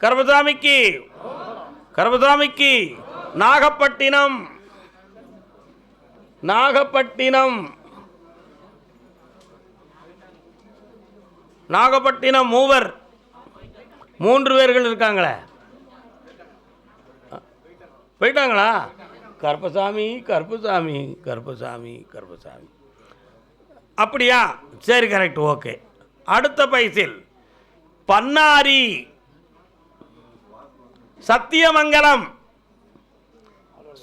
கருப்பசாமிக்கு கருப்பசாமிக்கு நாகப்பட்டினம் நாகப்பட்டினம் நாகப்பட்டினம் மூவர். மூன்று பேர்கள் இருக்காங்களே. போயிட்டாங்களா? கருப்பசாமி கருப்பசாமி கருப்பசாமி கருப்பசாமி. அப்படியா? சரி கரெக்ட் ஓகே அடுத்த பைசில் பன்னாரி சத்தியமங்கலம்.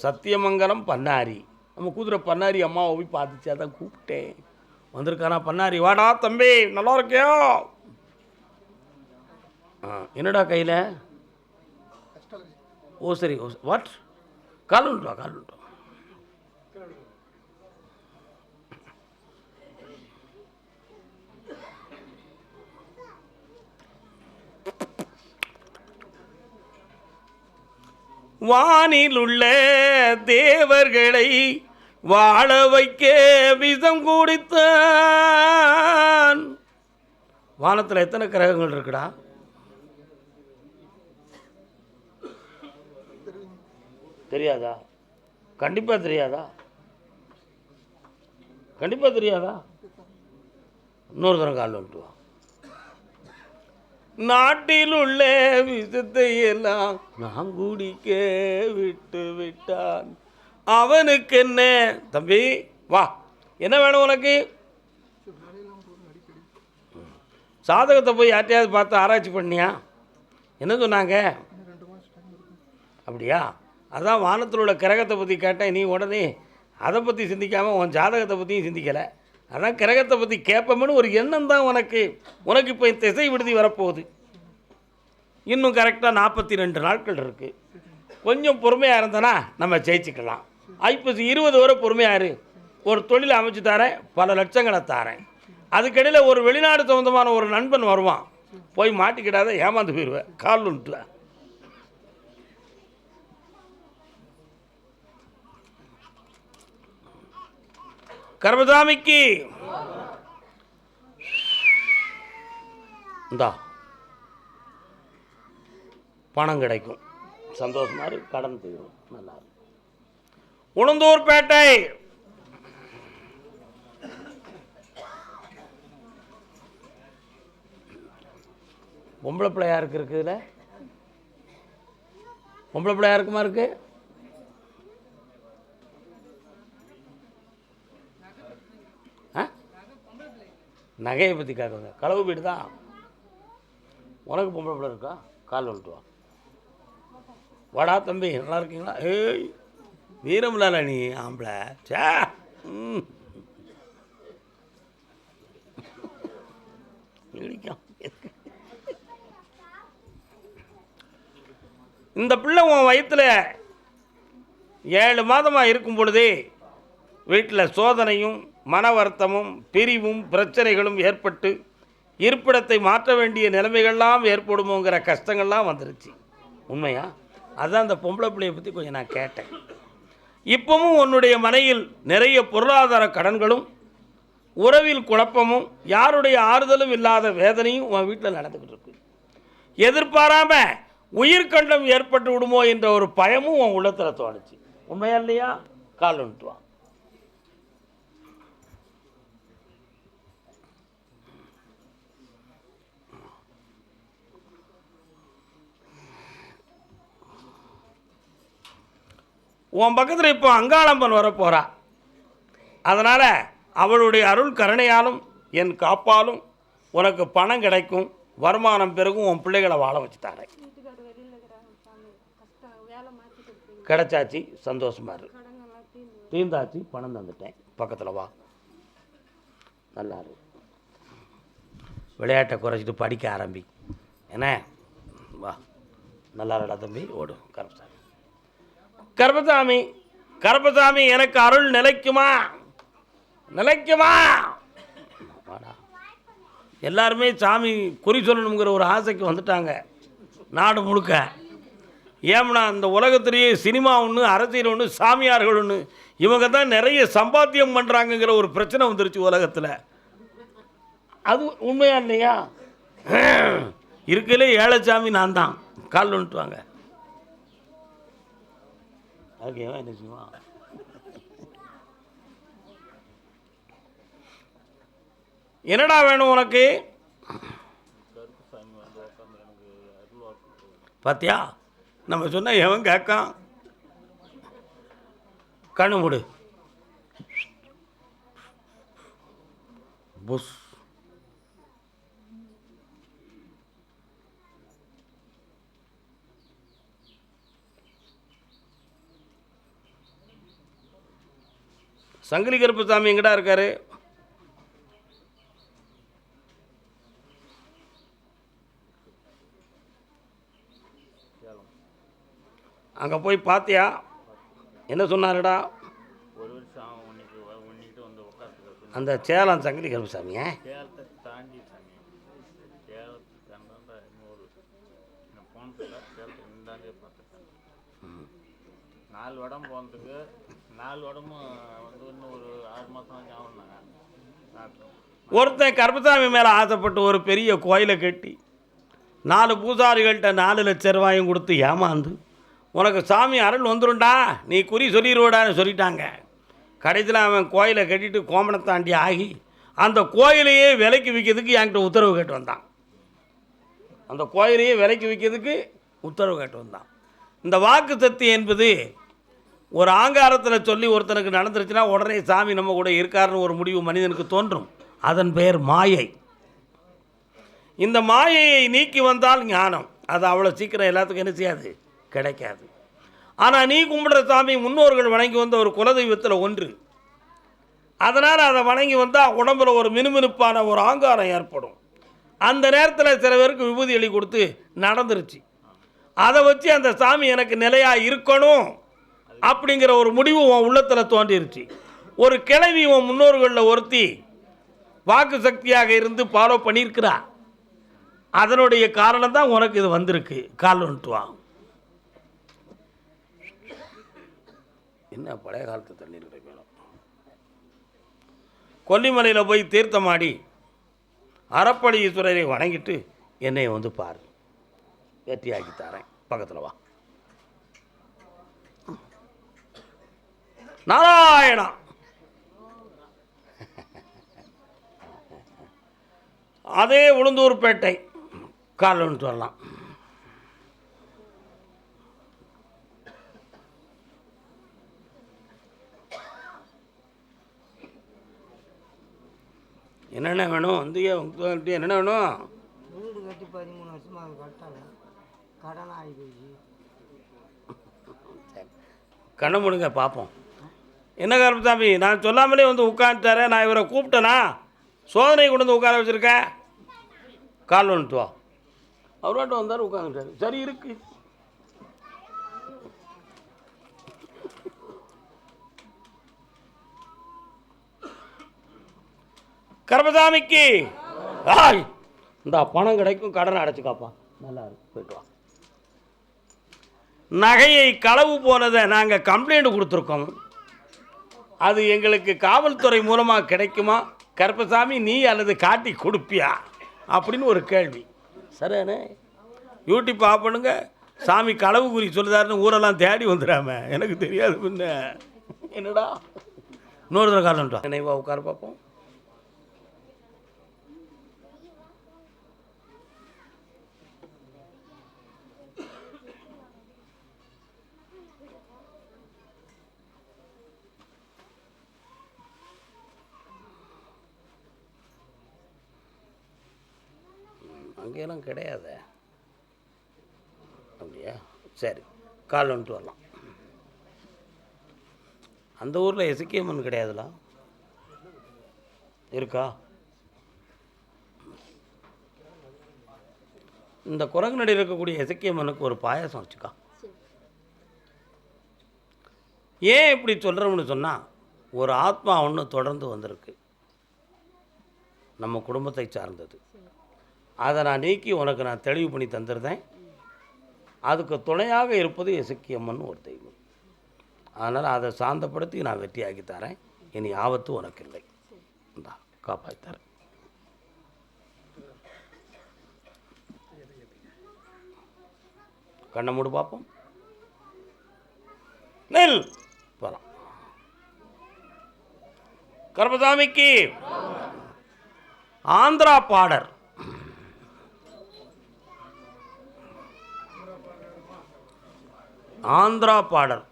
சத்தியமங்கலம் பன்னாரி நம்ம குதிரை பன்னாரி அம்மாவை போய் பார்த்துச்சு அதான் கூப்பிட்டேன். வந்திருக்கானா பன்னாரி வாடா தம்பி நல்லா இருக்கியோ? என்னடா கையில்? ஓ சரி ஓ வாட் கால் உண்டுவா கால் உண்டுவா வானிலுள்ள தேவர்களை வாழ வைக்க விஷம் கூடித்தான். வானத்தில் எத்தனை கிரகங்கள் இருக்குடா? தெரியாதா? கண்டிப்பாக தெரியாதா? கண்டிப்பாக தெரியாதா? இன்னொரு தரம் கால் வந்துட்டு நாட்டில் உள்ள விஷத்தை எல்லாம் நான் குடிக்க விட்டு விட்டான். அவனுக்கு என்ன தம்பி வா. என்ன வேணும் உனக்கு? சாதகத்தை போய் யார்ட்டையாவது பார்த்து ஆராய்ச்சி பண்ணியா? என்ன சொன்னாங்க? அப்படியா? அதான் வானத்தில் உள்ள கிரகத்தை பற்றி கேட்டேன். நீ உடனே அதை பற்றி சிந்திக்காமல் உன் ஜாதகத்தை பற்றியும் சிந்திக்கலை. அதான் கிரகத்தை பற்றி கேட்போம்னு ஒரு எண்ணம் தான் உனக்கு. உனக்கு இப்போ திசை விடுதி வரப்போகுது. இன்னும் கரெக்டாக நாற்பத்தி ரெண்டு நாட்கள் இருக்குது கொஞ்சம் பொறுமையாக இருந்தனா நம்ம ஜெயிச்சுக்கலாம். ஐப்பசி இருபது வரை பொறுமையாக இரு. ஒரு தொழில் அமைச்சு தரேன் பல லட்சங்களை தாரேன். அதுக்கிடையில் ஒரு வெளிநாடு சம்மந்தமான ஒரு நண்பன் வருவான். போய் மாட்டிக்கிடாத ஏமாந்து போயிடுவேன் கால் உண்டுல கர்மதாமிக்கு. இந்தா. பணம் கிடைக்கும். சந்தோஷமா இருக்கு கடன் தீரும். நல்லா இருக்கு உளுந்தூர்பேட்டை பொம்பளை பிள்ளை இருக்குதுல பொம்பளை பிள்ளையாருக்குமா இருக்குது நகையை பற்றி கேட்குங்க களவு வீடு தான் உனக்கு பொம்பளை பிள்ளை இருக்கா? கால் வந்துட்டு வடா வாடா தம்பி நல்லா இருக்கீங்களா? ஏய் வீரமில்லால நீ ஆம்பளை. சே இந்த பிள்ளை உன் வயிற்றில் ஏழு மாதமாக இருக்கும் பொழுதே வீட்டில் சோதனையும் மன வருத்தமும் பிரிவும் பிரச்சனைகளும் ஏற்பட்டு இருப்பிடத்தை மாற்ற வேண்டிய நிலைமைகள்லாம் ஏற்படுமோங்கிற கஷ்டங்கள்லாம் வந்துருச்சு. உண்மையா? அதுதான் அந்த பொம்பளை பிள்ளையை பற்றி கொஞ்சம் நான் கேட்டேன். இப்பவும் உன்னுடைய மனையில் நிறைய பொருளாதார கடன்களும் உறவில் குழப்பமும் யாருடைய ஆறுதலும் இல்லாத வேதனையும் உன் வீட்டில் நடந்துக்கிட்டு இருக்கு. எதிர்பாராம உயிர்கண்டம் ஏற்பட்டு விடுமோ என்ற ஒரு பயமும் உன் உள்ளத்தில் தோணுச்சு. உண்மையா இல்லையா? கால் வந்துட்டு உன் பக்கத்தில் இப்போ அங்காளம்மன் வரப்போகிறா அதனால் அவளுடைய அருள் கருணையாலும் என் காப்பாலும் உனக்கு பணம் கிடைக்கும். வருமானம் பெருகும். உன் பிள்ளைகளை வாழ வச்சு தரேன் கிடைச்சாச்சு. சந்தோஷமா இரு. கடங்கெல்லாம் தீர்ந்து தீர்ந்தாச்சு. பணம் தந்துட்டேன். பக்கத்தில் வா. நல்லா இரு. விளையாட்டை குறைச்சிட்டு படிக்க ஆரம்பி. என்ன? வா. நல்லா தம்பி. ஓடு. கருப்பசாமி கருப்பசாமி கருப்பசாமி எனக்கு அருள் நிலைக்குமா? நிலைக்குமா? எல்லாருமே சாமி குறி சொல்லணுங்கிற ஒரு ஆசைக்கு வந்துட்டாங்க நாடு முழுக்க. ஏம்னா இந்த உலகத்திலேயே சினிமா ஒன்று அரசியல் ஒன்று சாமியார்கள் ஒன்று இவங்க தான் நிறைய சம்பாத்தியம் பண்ணுறாங்கங்கிற ஒரு பிரச்சனை வந்துருச்சு உலகத்தில். அது உண்மையா இல்லையா? இருக்கலே ஏழைச்சாமி நான் தான் கால் வந்துட்டு வாங்க ஓகேவா என்ன செய்வான் என்னடா வேணும் உனக்கு? பாத்தியா? நம்ம சொன்ன எவன் கேட்கான் கண்ணு மூடு. புஷ் சங்கிலி கருப்பசாமி எங்கடா இருக்காரு? அங்கே போய் பார்த்தியா என்ன சொன்னாருடா? ஒரு வருஷம் வந்து உட்காந்துருக்கு அந்த சேலம் சங்கிலி கருப்பசாமிய சேலத்தை தாண்டி சாமி சேலத்துக்கு இந்தாண்டே நாலு வடம் போனதுக்கு நாலு உடம்பு வந்து இன்னும் ஒரு ஆறு மாதம் ஒருத்தன் கருப்பசாமி மேலே ஆசைப்பட்டு ஒரு பெரிய கோயிலை கட்டி நாலு பூசாரிகள்கிட்ட நாலு லட்ச ரூபாயும் கொடுத்து ஏமாந்து உனக்கு சாமி அருள் வந்துருண்டா நீ குறி சொல்லிடுவடான்னு சொல்லிட்டாங்க. கடைசியில் அவன் கோயிலை கட்டிட்டு கோமணத்தாண்டி ஆகி அந்த கோயிலையே விலைக்கு விற்கிறதுக்கு என்கிட்ட உத்தரவு கேட்டு வந்தான். அந்த கோயிலையே விலைக்கு விற்கிறதுக்கு உத்தரவு கேட்டு வந்தான். இந்த வாக்கு சக்தி என்பது ஒரு ஆங்காரத்தில் சொல்லி ஒருத்தனுக்கு நடந்துருச்சுன்னா உடனே சாமி நம்ம கூட இருக்காருன்னு ஒரு முடிவு மனிதனுக்கு தோன்றும். அதன் பெயர் மாயை. இந்த மாயையை நீக்கி வந்தால் ஞானம். அது அவ்வளோ சீக்கிரம் எல்லாத்துக்கும் என்ன செய்யாது? கிடைக்காது. ஆனால் நீ கும்பிடுற சாமி முன்னோர்கள் வணங்கி வந்த ஒரு குலதெய்வத்தில் ஒன்று. அதனால் அதை வணங்கி வந்தால் உடம்புல ஒரு மினுமினுப்பான ஒரு ஆங்காரம் ஏற்படும். அந்த நேரத்தில் சில பேருக்கு விபூதி எழுதி கொடுத்து நடந்துருச்சு. அதை வச்சு அந்த சாமி எனக்கு நிலையாக இருக்கணும். அப்படிங்கிற ஒரு முடிவு உன் உள்ளத்தில் தோன்றிருச்சு. ஒரு கிழவி உன் முன்னோர்களில் ஒருத்தி வாக்கு சக்தியாக இருந்து ஃபாலோ பண்ணியிருக்கிறா. அதனுடைய காரணம் தான் உனக்கு இது வந்திருக்கு. கால் வந்துட்டு வா. என்ன பழைய காலத்து தண்ணீர் கிடைக்கணும் கொல்லிமலையில் போய் தீர்த்தமாடி அறப்படி ஈஸ்வரரை வணங்கிட்டு என்னை வந்து பாரு. வெற்றியாக்கி தரேன். பக்கத்தில் வா. நாராயணா. அதே உளுந்தூர்பேட்டை. கால் வந்துட்டு வரலாம். என்னென்ன வேணும்? வந்து என்னென்ன வேணும்? வீடு கட்டி பதிமூணு வருஷமா அது கட்டலை. கடன் ஆகி போச்சு கண்ணை முடுங்க பார்ப்போம். என்ன கருப்பசாமி நான் சொல்லாமலே வந்து உட்காந்துட்டாரே நான் இவரை கூப்பிட்டேனா? சோதனை கொண்டு வந்து உட்கார வச்சுருக்கேன் கால் வந்துட்டு வா அவரோட்ட வந்தார் உட்காந்துட்டார் சரி இருக்கு. கருப்பசாமிக்கு ஆய்! இந்த பணம் கிடைக்கும் கடனை அடைச்சிக்காப்பா நல்லா இருக்கு போயிட்டு வா. நகையை களவு போனதை நாங்கள் கம்ப்ளைண்ட் கொடுத்துருக்கோம். அது எங்களுக்கு காவல்துறை மூலமாக கிடைக்குமா? கருப்பசாமி நீ அல்லது காட்டி கொடுப்பியா? அப்படின்னு ஒரு கேள்வி. சரியானே யூடியூப் ஆஃப் பண்ணுங்க. சாமி களவு குறி சொல்லுதாருன்னு ஊரெல்லாம் தேடி வந்துடாம. எனக்கு தெரியாது பின்ன. என்னடா? இன்னொரு தடவை காலம்டா நினைவாக உட்கார பார்ப்போம். அங்கேயெல்லாம் கிடையாது. அப்படியா? சரி கால் வந்துட்டு வரலாம். அந்த ஊரில் எசுக்கியம்மன் கிடையாதுல? இருக்கா? இந்த குரங்கு நடி இருக்கக்கூடிய எசக்கியம்மனுக்கு ஒரு பாயாசம் வச்சுக்கா. ஏன் இப்படி சொல்கிறோம்னு சொன்னால் ஒரு ஆத்மா ஒன்று தொடர்ந்து வந்திருக்கு. நம்ம குடும்பத்தை சார்ந்தது. அதை நான் நீக்கி உனக்கு நான் தெளிவு பண்ணி தந்துருந்தேன். அதுக்கு துணையாக இருப்பது எசக்கியம்மன் ஒரு தெய்வம். அதனால் அதை சாந்தப்படுத்தி நான் வெற்றியாக்கி தரேன். இனி ஆபத்து உனக்கு இல்லை. இந்தா காப்பாற்றி தரேன். கண்ணை மூடு பார்ப்போம் நெல். போகலாம் கர்மசாமிக்கு Andhra border. Andhra border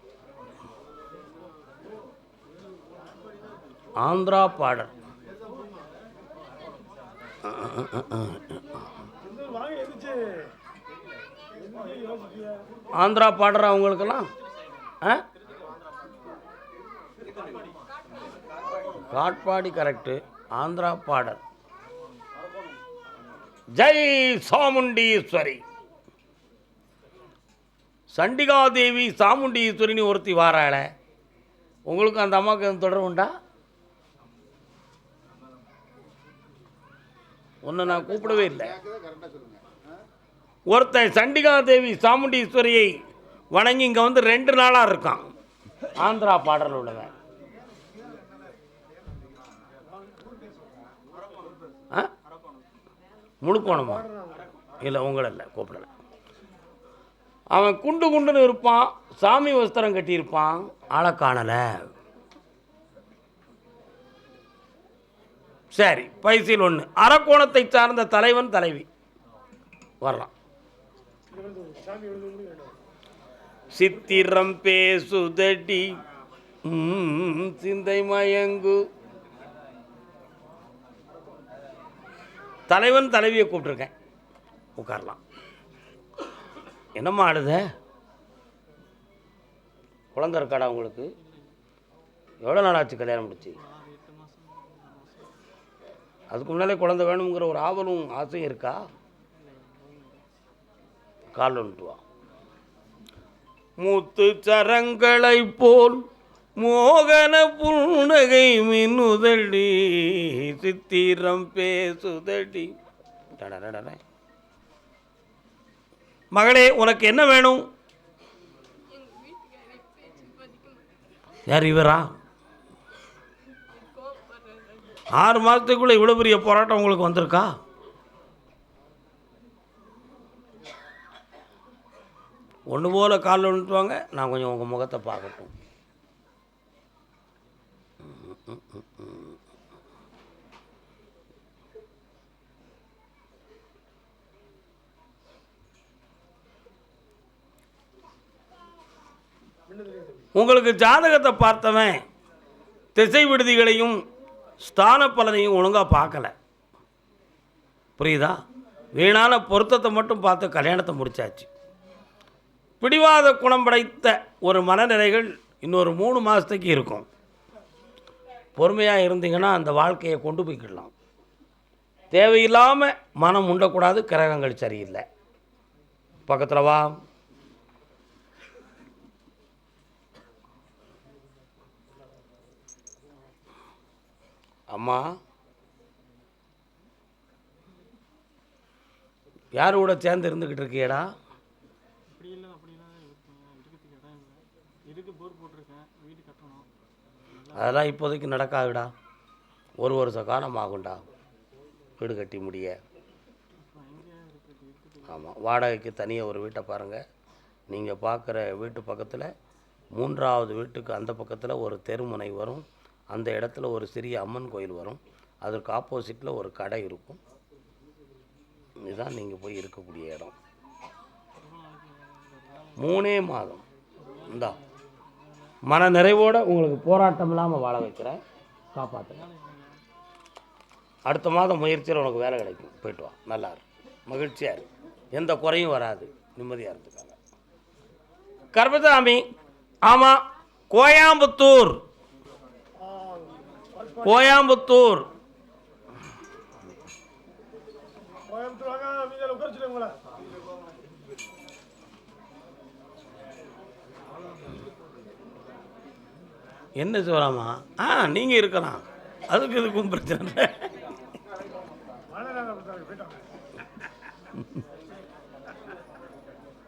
Andhra border Andhra பாடுறா அவங்களுக்கெல்லாம் காட்பாடி கரெக்டு ஆந்திரா பாடல். ஜெய் சாமுண்டீஸ்வரி. சண்டிகாதேவி சாமுண்டீஸ்வரின்னு ஒருத்தி வாராள. உங்களுக்கு அந்த அம்மாவுக்கு எதுவும் தொடர்பு உண்டா? ஒன்று நான் கூப்பிடவே இல்லை. ஒருத்தன் சண்டிகாதேவி சாமுண்டீஸ்வரியை வணங்கி இங்கே வந்து ரெண்டு நாளாக இருக்கான். ஆந்திரா பாடல் உள்ளவன். ஆ? முழுக்கோணமா? இல்லை உங்களை இல்லை கூப்பிடலை. அவன் குண்டு குண்டுன்னு இருப்பான் சாமி வஸ்திரம் கட்டியிருப்பான். ஆளை காணலை. சரி பைசில் ஒன்று அரக்கோணத்தை சார்ந்த தலைவன் தலைவி. வரலாம். சித்திரம் பேசுதடி சிந்தை மயங்கு. தலைவன் தலைவியை கூப்பிட்ருக்கேன் உட்காரலாம். என்னம்மா ஆடுத? குழந்தை இருக்காடா உங்களுக்கு? எவ்வளோ நாள் ஆச்சு கல்யாணம் முடிச்சு? அதுக்கு முன்னாலே குழந்தை வேணுங்கிற ஒரு ஆவலும் ஆசையும் இருக்கா? கால் வந்துட்டு வா. மூத்து சரங்களை போல் மோகன புன்னகை மின்னுதடி சித்திரம் பேசுதடி. டடடடட. மகளே உனக்கு என்ன வேணும்? யார் இவரா? ஆறு மாதத்துக்குள்ளே இவ்வளோ பெரிய போராட்டம் உங்களுக்கு வந்திருக்கா? ஒன்று போல் காலில் விழுந்துட்டுவாங்க நான் கொஞ்சம் உங்கள் முகத்தை பார்க்கட்டும். உங்களுக்கு ஜாதகத்தை பார்த்தவன் திசை விடுதிகளையும் ஸ்தான பலனையும் ஒழுங்காக பார்க்கல. புரியுதா? வீணான பொருத்தத்தை மட்டும் பார்த்து கல்யாணத்தை முடிச்சாச்சு. பிடிவாத குணம் படைத்த ஒரு மனநிலைகள் இன்னொரு மூணு மாதத்துக்கு இருக்கும். பொறுமையாக இருந்தீங்கன்னா அந்த வாழ்க்கையை கொண்டு போய்க்கிடலாம். தேவையில்லாமல் மனம் உண்டக்கூடாது கிரகங்கள் சரியில்லை. பக்கத்தில் வா. அம்மா. யார் கூட சேர்ந்து இருந்துக்கிட்டு இருக்கியடா? அதெல்லாம் இப்போதைக்கு நடக்காதுடா. ஒரு வருஷ காலம் ஆகும்டா. வீடு கட்டி முடிய. ஆமாம் வாடகைக்கு தனியாக ஒரு வீட்டை பாருங்கள் நீங்கள் பார்க்குற வீட்டு பக்கத்தில் மூன்றாவது வீட்டுக்கு அந்த பக்கத்தில் ஒரு தெருமுனை வரும். அந்த இடத்துல ஒரு சிறிய அம்மன் கோயில் வரும். அதற்கு ஆப்போசிட்டில் ஒரு கடை இருக்கும். இதுதான் நீங்கள் போய் இருக்கக்கூடிய இடம். மூணே மாதம். இந்தா. மன நிறைவோடு உங்களுக்கு போராட்டம் இல்லாமல் வாழ வைக்கிறேன். காப்பாற்றுங்க அடுத்த மாதம் முயற்சியில் உனக்கு வேலை கிடைக்கும். போயிட்டு வா. நல்லா இருக்கும் மகிழ்ச்சியாக இருக்கும் எந்த குறையும் வராது. நிம்மதியாக இருந்துக்காங்க. கர்மசாமி. ஆமாம் கோயாம்புத்தூர். கோயம்புத்தூர். என்ன சிவராமா? ஆ நீங்கள் இருக்கலாம் அதுக்கு இதுக்கும் பிரச்சனை இல்லை.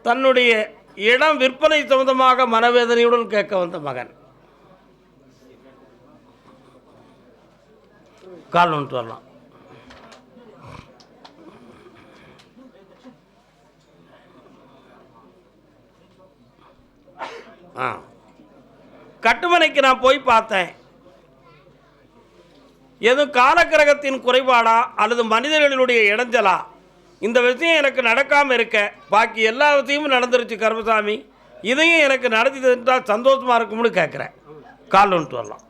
தன்னுடைய இடம் விற்பனை சம்பந்தமாக மனவேதனையுடன் கேட்க வந்த மகன். கால் வந்துட்டு வரலாம். ஆ. கட்டுமனைக்கு நான் போய் பார்த்தேன். எதுவும் காலக்கிரகத்தின் குறைபாடா அல்லது மனிதர்களுடைய இடைஞ்சலா? இந்த விஷயம் எனக்கு நடக்காமல் இருக்க. பாக்கி எல்லா விஷயமும் நடந்துருச்சு கருமசாமி. இதையும் எனக்கு நடத்தி தந்தால் சந்தோஷமாக இருக்கும்னு கேட்குறேன் கால் வந்துட்டு வரலாம்.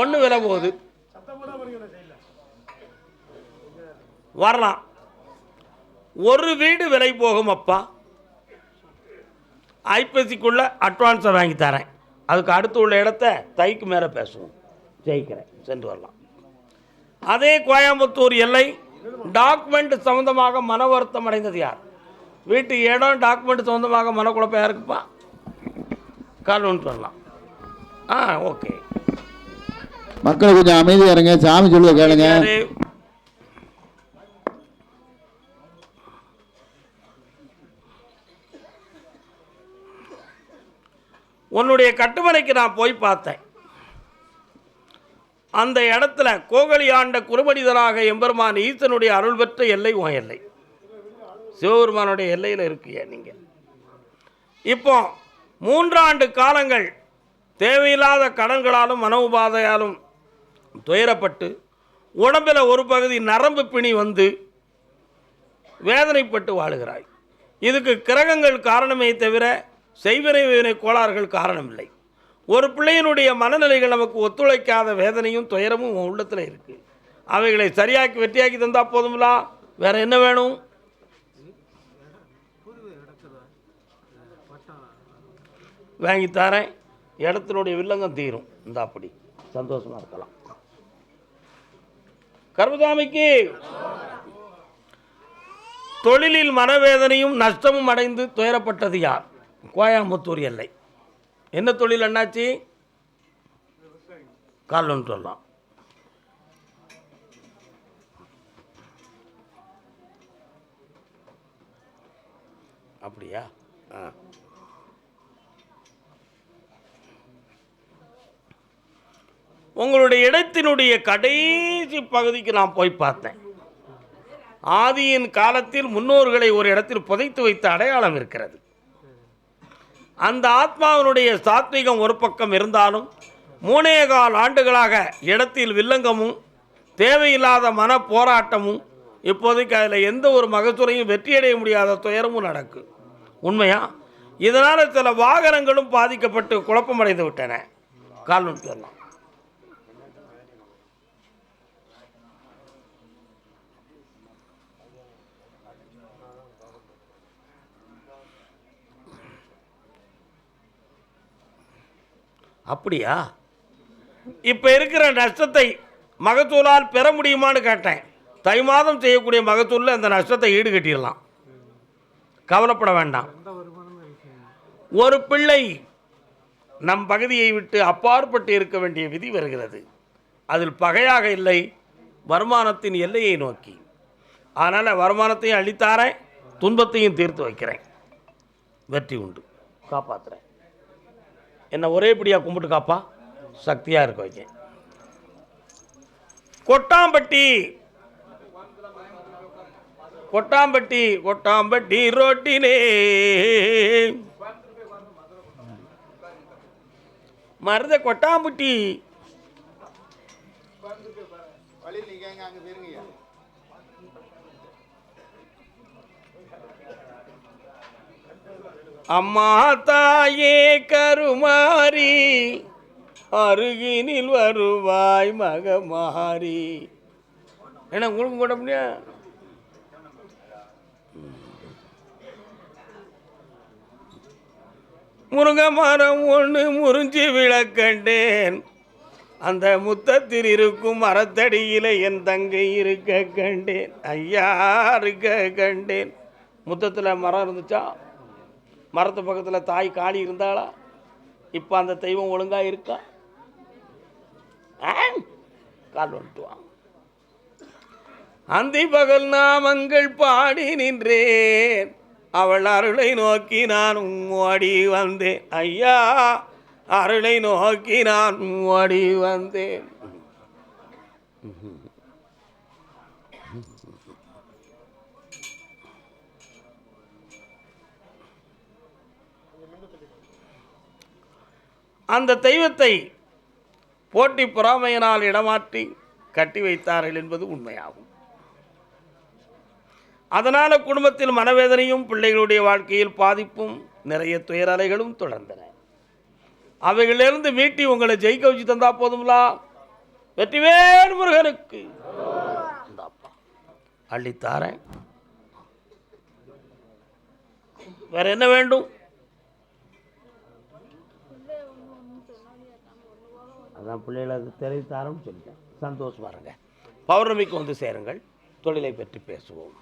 ஒன்று விலை போகுது. வரலாம். ஒரு வீடு விலை போகும் அப்பா. ஐப்பசிக்குள்ளே அட்வான்ஸை வாங்கி தரேன். அதுக்கு அடுத்து உள்ள இடத்த தைக்கு மேலே பேசுவோம். ஜெயிக்கிறேன். சென்று வரலாம். அதே கோயம்புத்தூர் எல்லை டாக்குமெண்ட் சம்மந்தமாக மன வருத்தம் அடைந்தது யார்? வீட்டு இடம் டாக்குமெண்ட் சம்மந்தமாக மனக்குழப்பம் யாருக்குப்பா? கால் ஒன்று வரலாம் ஆ ஓகே மக்களை கொஞ்சம் அமைதியா இருங்க. சாமி சொல்லுவ கேளுங்க. உன்னுடைய கட்டுமனைக்கு நான் போய் பார்த்தேன். அந்த இடத்துல கோகலி ஆண்ட குருமனிதராக எம்பெருமான் ஈசனுடைய அருள் பெற்ற எல்லை உன் எல்லை. சிவபெருமானுடைய எல்லையில் இருக்கிய நீங்கள் இப்போ மூன்றாண்டு காலங்கள் தேவையில்லாத கடன்களாலும் மன உபாதையாலும் துயரப்பட்டு உடம்பில் ஒரு பகுதி நரம்பு பிணி வந்து வேதனைப்பட்டு வாழுகிறாய். இதுக்கு கிரகங்கள் காரணமே தவிர செய்வினை வினை கோளாறுகள் காரணமில்லை. ஒரு பிள்ளையினுடைய மனநிலைகள் நமக்கு ஒத்துழைக்காத வேதனையும் துயரமும் உன் உள்ளத்தில் இருக்குது அவைகளை சரியாக்கி வெற்றியாக்கி தந்தால் போதும்லா? வேறு என்ன வேணும்? வாங்கி தரேன். இடத்தினுடைய வில்லங்கம் தீரும். இந்த அப்படி. சந்தோஷமாக இருக்கலாம். கர்மசாமிக்கு தொழிலில் மனவேதனையும் நஷ்டமும் அடைந்து துயரப்பட்டது யார்? கோயம்புத்தூர் எல்லை. என்ன தொழில் அண்ணாச்சி? கால் சொல்லலாம் அப்படியா ஆ உங்களுடைய இடத்தினுடைய கடைசி பகுதிக்கு நான் போய் பார்த்தேன். ஆதியின் காலத்தில் முன்னோர்களை ஒரு இடத்தில் புதைத்து வைத்த அடையாளம் இருக்கிறது. அந்த ஆத்மாவினுடைய சாத்விகம் ஒரு பக்கம் இருந்தாலும் மூணே கால் ஆண்டுகளாக இடத்தில் வில்லங்கமும் தேவையில்லாத மன போராட்டமும் இப்போதைக்கு அதில் எந்த ஒரு மகசூலையும் வெற்றியடைய முடியாத துயரமும் நடக்கும் உண்மையா? இதனால் சில வாகனங்களும் பாதிக்கப்பட்டு குழப்பமடைந்து விட்டன. கால்நுட்பம் அப்படியா? இப்போ இருக்கிற நஷ்டத்தை மகத்தூலால் பெற முடியுமான்னு கேட்டேன். தை மாதம் செய்யக்கூடிய மகத்தூலில் அந்த நஷ்டத்தை ஈடுகட்டிடலாம். கவலைப்பட வேண்டாம். ஒரு பிள்ளை நம் பகுதியை விட்டு அப்பாற்பட்டு இருக்க வேண்டிய விதி வருகிறது. அதில் பகையாக இல்லை. வருமானத்தின் எல்லையை நோக்கி. அதனால் வருமானத்தையும் அளித்தாரேன் துன்பத்தையும் தீர்த்து வைக்கிறேன். வெற்றி உண்டு. காப்பாற்றுறேன் என்னை ஒரேபடியாக கும்பிட்டு காப்பா? சக்தியாக இருக்க வைக்க கொட்டாம்பட்டி. கொட்டாம்பட்டி கொட்டாம்பட்டி ரோட்டினே மருத கொட்டாம்பட்டி. அம்மா தாயே கருமாறி அருகினில் வருவாய் மகமாரி என்ன உங்களுக்கு கூட முடியா முருங்கை மரம் ஒன்று முறிஞ்சி விளக்கண்டேன் அந்த முத்தத்தில் இருக்கும் மரத்தடியில் என் தங்கை இருக்க கண்டேன். ஐயா இருக்க கண்டேன். முத்தத்தில் மரம் இருந்துச்சா? மரத்து பக்கத்தில் தாய் காளி இருந்தாளா? இப்போ அந்த தெய்வம் ஒழுங்காக இருக்கா? கால் வந்துட்டுவான் அந்தி பகல் நாமங்கள் பாடி நின்றேன். அவள் அருளை நோக்கி நான் ஓடி வந்தேன். ஐயா அருளை நோக்கி நான் ஓடி வந்தேன். அந்த தெய்வத்தை போட்டி பொறாமையினால் இடமாற்றி கட்டி வைத்தார்கள் என்பது உண்மையாகும். அதனால் குடும்பத்தில் மனவேதனையும் பிள்ளைகளுடைய வாழ்க்கையில் பாதிப்பும் நிறைய துயரலைகளும் தொடர்ந்தன. அவைகளிலிருந்து மீட்டி உங்களை ஜெயிக்க வச்சு தந்தா போதுங்களா வெற்றிவேல் முருகனுக்கு. அள்ளித்தாரேன். வேற என்ன வேண்டும்? அதான் பிள்ளைகளுக்கு தெரிவித்தாரம் சொல்லிட்டேன் சந்தோஷமாக இருங்க பௌர்ணமிக்கு வந்து சேருங்கள். தொழிலை பற்றி பேசுவோம்.